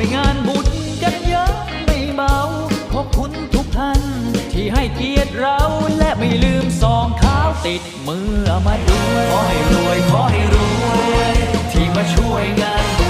วยงานบุญกันเยอะไม่เบาขอบคุณทุกท่าน ที่ให้เกียรติเราและไม่ลืมซองขาวติดมือมาด้วยขอให้รวยขอให้รวย ที่มาช่วยงานบุญ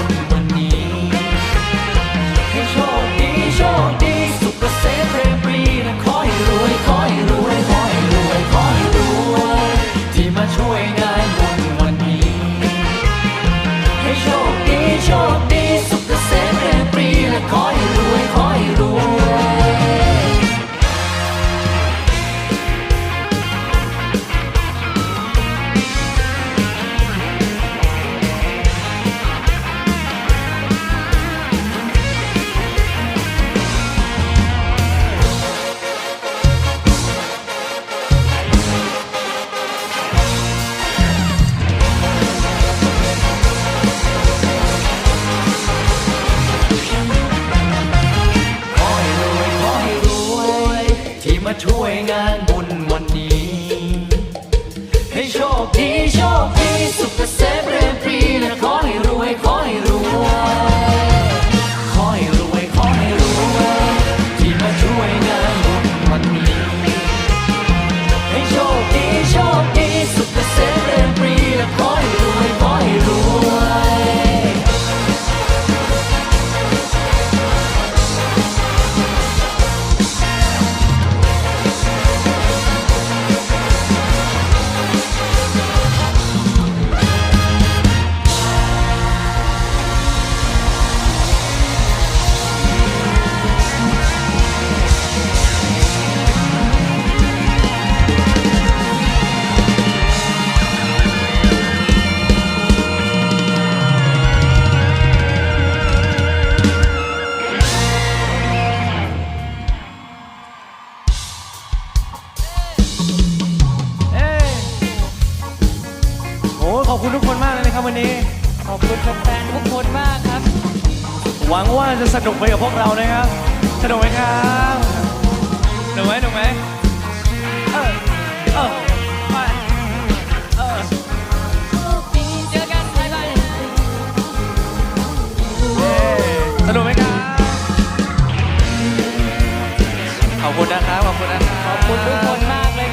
ขอบคุณทุกคนมากเลยครับวันนี้ ขอบคุณแฟนทุกคนมากครับ หวังว่าจะสนุกไปกับพวกเรานะครับ สนุกไหมครับหนุกไหมหนุกไหมเออเออไปเออเจอกันบ๊ายบายเย้สนุกไหมครับ ขอบคุณนะครับ ขอบคุณนะครับ ขอบคุณทุกคนมากเลย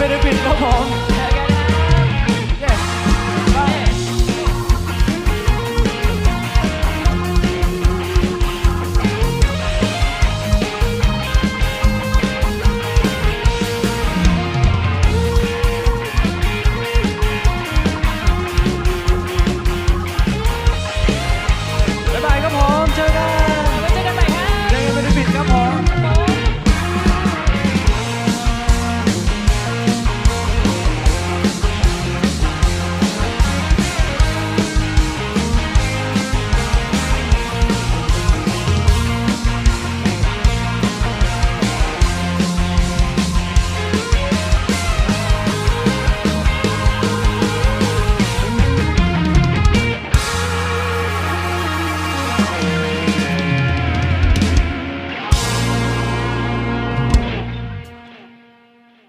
เป็นปิดครับผม